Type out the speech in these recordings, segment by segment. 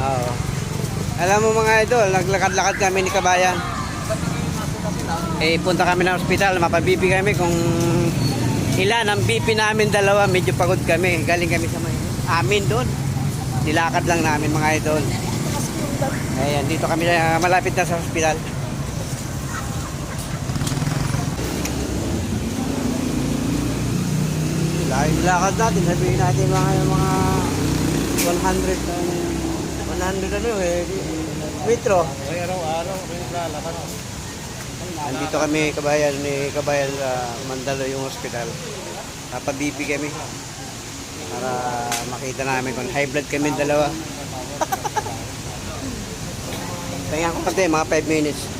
Oo. Alam mo mga idol, naglakad-lakad kami ni Kabayan. Eh, punta kami ng ospital, mapabibi kami kung ilan ang BP namin dalawa, medyo pagod kami. Galing kami sa may amin doon. Nilakad lang namin mga idol. Ayan, dito kami ah, malapit na sa ospital. Lagi lakad natin, sabihin natin mga mga 100 ano yun. 100 ano eh, metro. Ay, araw-araw, may naglalakad. Andito kami kabayan ni kabayan sa Mandalo yung hospital. Napabibi kami. Para makita namin kung high blood kami dalawa. Tingnan ko pati mga 5 minutes.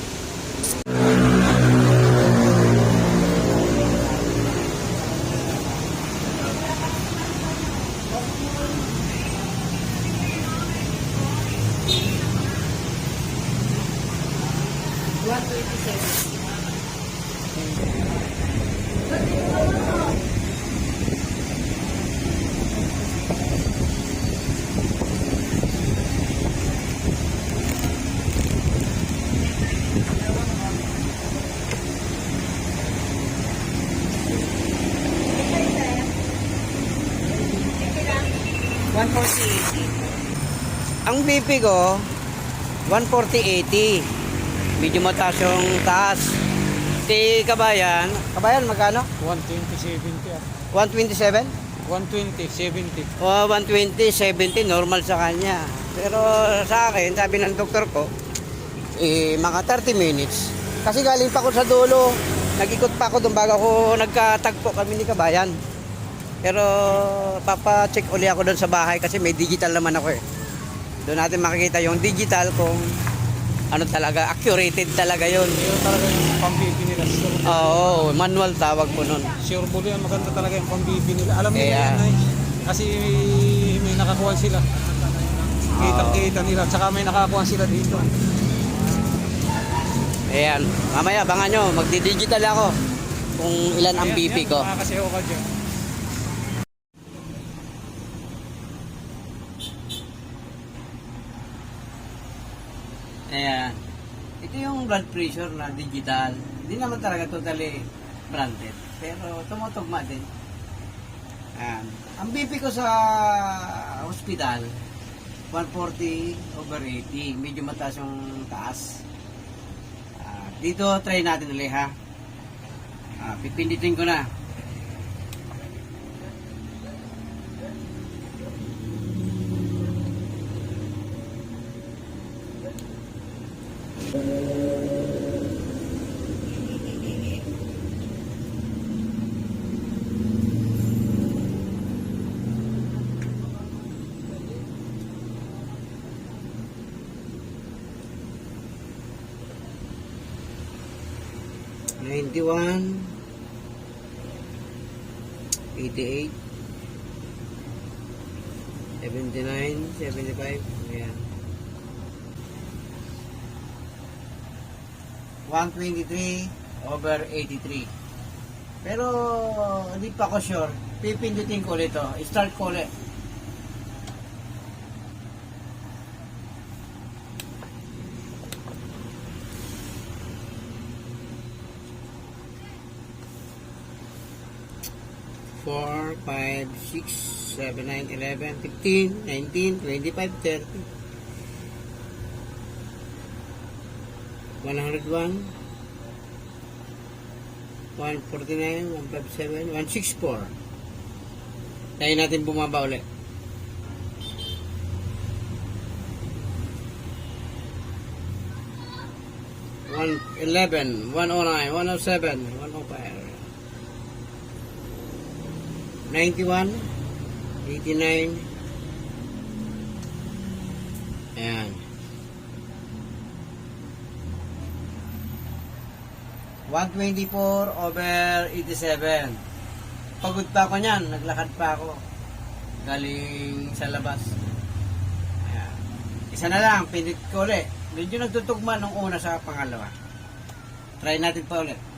Ang BP ko 140-80. Medyo mataas yung taas. Si kabayan, kabayan magkano? 120, 70 ah. 127? 120, 70. O 120, 70, normal sa kanya. Pero sa akin, sabi ng doktor ko, eh, mga 30 minutes. Kasi galing pa ako sa dulo, nag-ikot pa ako doon bago ako nagkatagpo kami ni Kabayan. Pero papa-check uli ako doon sa bahay kasi may digital naman ako eh. Doon natin makikita yung digital kung ano talaga, accurated talaga yon. Yun talaga yung pambibi nila. Sure, Oo, manual tawag po nun. sure bull yan, maganda talaga yung pambibi nila. Alam nila Kaya- yan ay. Kasi may nakakuha sila. Kitang-kita nila. Tsaka may nakakuha sila dito. Ayan, mamaya abangan nyo, magdi-digital ako kung ilan ang Ayan, BP ko. Makakasayaw ka dyan. Ayan. Ito yung blood pressure na digital. Hindi naman talaga totally branded. Pero tumutugma din. Ayan. Ang BP ko sa hospital, 140 over 80. Medyo mataas yung taas. Dito, try natin ulit ha. Ah, pipinditin ko na. Ninety-one, eighty-eight, seventy-nine, seventy-five, ayan. 123 over 83. Pero hindi pa ako sure. Pipindutin ko ulit to. Start ko ulit. Four, five, six, seven, nine, eleven, fifteen, nineteen, twenty-five, thirty. 101 149 157 164 Tayo natin bumaba ulit One eleven, one oh nine, one oh seven, one oh five, ninety one, eighty nine, and 124 over 87. Pagod pa ako niyan, naglakad pa ako. Galing sa labas. Ayan. Isa na lang, pinit ko ulit. Medyo nagtutugma nung una sa pangalawa. Try natin pa ulit.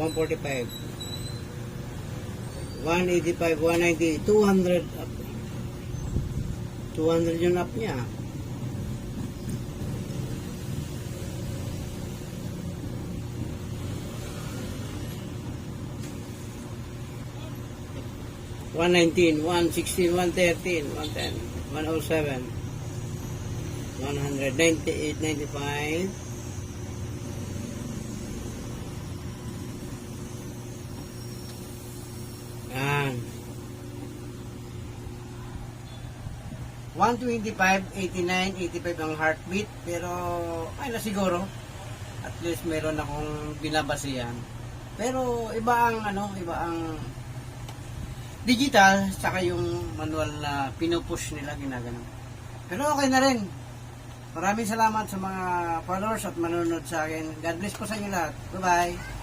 145. 185, 190, 200 up. 200 yung up niya. One nineteen, one sixteen, one thirteen, one ten, one oh seven, one hundred ninety eight, ninety five. Yan. 125, 89, 85 ang heartbeat. Pero, ay na siguro. At least meron akong binabasihan. Pero, iba ang, ano, iba ang digital, saka yung manual na pinupush nila ginagano. Pero okay na rin. Maraming salamat sa mga followers at manonood sa akin. God bless po sa inyo lahat. Bye-bye.